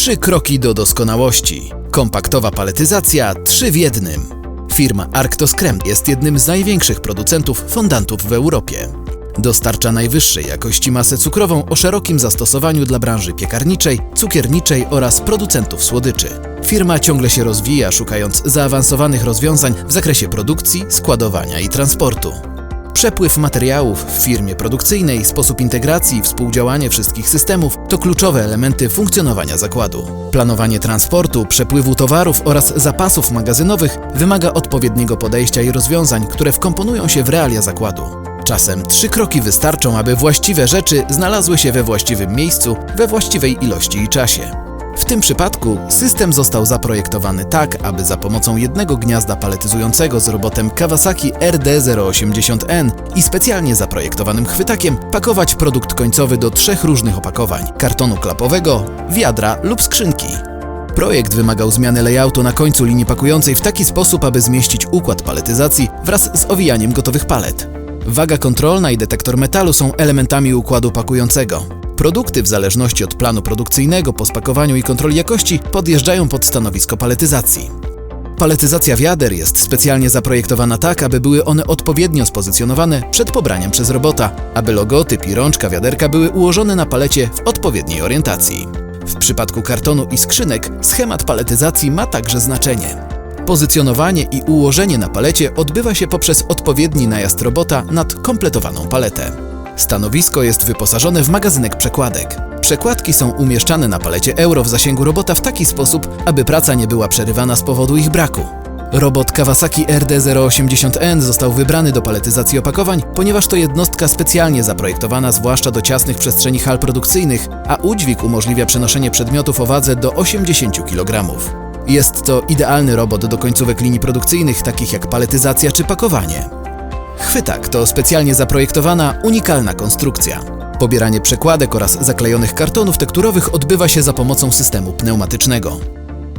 Trzy kroki do doskonałości. Kompaktowa paletyzacja, trzy w jednym. Firma Arctoscrem jest jednym z największych producentów fondantów w Europie. Dostarcza najwyższej jakości masę cukrową o szerokim zastosowaniu dla branży piekarniczej, cukierniczej oraz producentów słodyczy. Firma ciągle się rozwija, szukając zaawansowanych rozwiązań w zakresie produkcji, składowania i transportu. Przepływ materiałów w firmie produkcyjnej, sposób integracji i współdziałanie wszystkich systemów to kluczowe elementy funkcjonowania zakładu. Planowanie transportu, przepływu towarów oraz zapasów magazynowych wymaga odpowiedniego podejścia i rozwiązań, które wkomponują się w realia zakładu. Czasem trzy kroki wystarczą, aby właściwe rzeczy znalazły się we właściwym miejscu, we właściwej ilości i czasie. W tym przypadku system został zaprojektowany tak, aby za pomocą jednego gniazda paletyzującego z robotem Kawasaki RD080N i specjalnie zaprojektowanym chwytakiem pakować produkt końcowy do trzech różnych opakowań: kartonu klapowego, wiadra lub skrzynki. Projekt wymagał zmiany layoutu na końcu linii pakującej w taki sposób, aby zmieścić układ paletyzacji wraz z owijaniem gotowych palet. Waga kontrolna i detektor metalu są elementami układu pakującego. Produkty w zależności od planu produkcyjnego po spakowaniu i kontroli jakości podjeżdżają pod stanowisko paletyzacji. Paletyzacja wiader jest specjalnie zaprojektowana tak, aby były one odpowiednio spozycjonowane przed pobraniem przez robota, aby logotyp i rączka wiaderka były ułożone na palecie w odpowiedniej orientacji. W przypadku kartonu i skrzynek schemat paletyzacji ma także znaczenie. Pozycjonowanie i ułożenie na palecie odbywa się poprzez odpowiedni najazd robota nad kompletowaną paletę. Stanowisko jest wyposażone w magazynek przekładek. Przekładki są umieszczane na palecie euro w zasięgu robota w taki sposób, aby praca nie była przerywana z powodu ich braku. Robot Kawasaki RD080N został wybrany do paletyzacji opakowań, ponieważ to jednostka specjalnie zaprojektowana zwłaszcza do ciasnych przestrzeni hal produkcyjnych, a udźwig umożliwia przenoszenie przedmiotów o wadze do 80 kg. Jest to idealny robot do końcówek linii produkcyjnych, takich jak paletyzacja czy pakowanie. Chwytak to specjalnie zaprojektowana, unikalna konstrukcja. Pobieranie przekładek oraz zaklejonych kartonów tekturowych odbywa się za pomocą systemu pneumatycznego.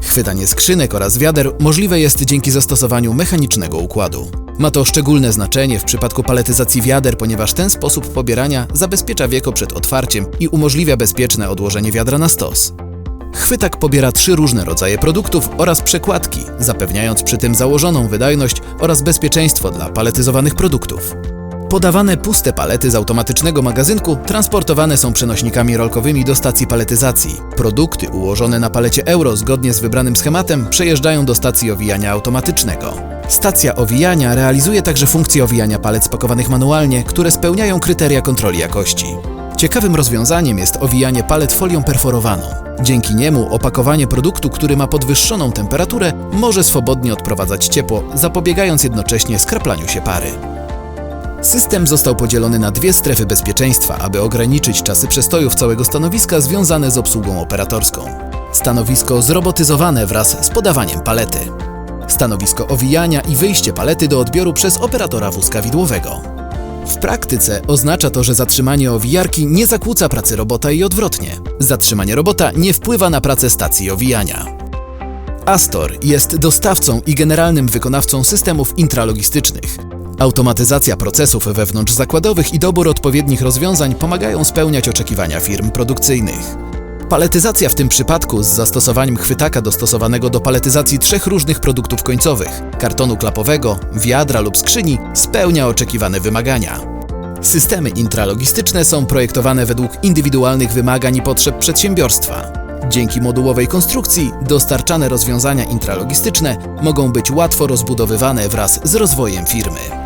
Chwytanie skrzynek oraz wiader możliwe jest dzięki zastosowaniu mechanicznego układu. Ma to szczególne znaczenie w przypadku paletyzacji wiader, ponieważ ten sposób pobierania zabezpiecza wieko przed otwarciem i umożliwia bezpieczne odłożenie wiadra na stos. Chwytak pobiera trzy różne rodzaje produktów oraz przekładki, zapewniając przy tym założoną wydajność oraz bezpieczeństwo dla paletyzowanych produktów. Podawane puste palety z automatycznego magazynku transportowane są przenośnikami rolkowymi do stacji paletyzacji. Produkty ułożone na palecie euro zgodnie z wybranym schematem przejeżdżają do stacji owijania automatycznego. Stacja owijania realizuje także funkcje owijania palet spakowanych manualnie, które spełniają kryteria kontroli jakości. Ciekawym rozwiązaniem jest owijanie palet folią perforowaną. Dzięki niemu opakowanie produktu, który ma podwyższoną temperaturę, może swobodnie odprowadzać ciepło, zapobiegając jednocześnie skraplaniu się pary. System został podzielony na dwie strefy bezpieczeństwa, aby ograniczyć czasy przestojów całego stanowiska związane z obsługą operatorską. Stanowisko zrobotyzowane wraz z podawaniem palety. Stanowisko owijania i wyjście palety do odbioru przez operatora wózka widłowego. W praktyce oznacza to, że zatrzymanie owijarki nie zakłóca pracy robota i odwrotnie. Zatrzymanie robota nie wpływa na pracę stacji owijania. Astor jest dostawcą i generalnym wykonawcą systemów intralogistycznych. Automatyzacja procesów wewnątrzzakładowych i dobór odpowiednich rozwiązań pomagają spełniać oczekiwania firm produkcyjnych. Paletyzacja w tym przypadku z zastosowaniem chwytaka dostosowanego do paletyzacji trzech różnych produktów końcowych kartonu klapowego, wiadra lub skrzyni spełnia oczekiwane wymagania. Systemy intralogistyczne są projektowane według indywidualnych wymagań i potrzeb przedsiębiorstwa. Dzięki modułowej konstrukcji dostarczane rozwiązania intralogistyczne mogą być łatwo rozbudowywane wraz z rozwojem firmy.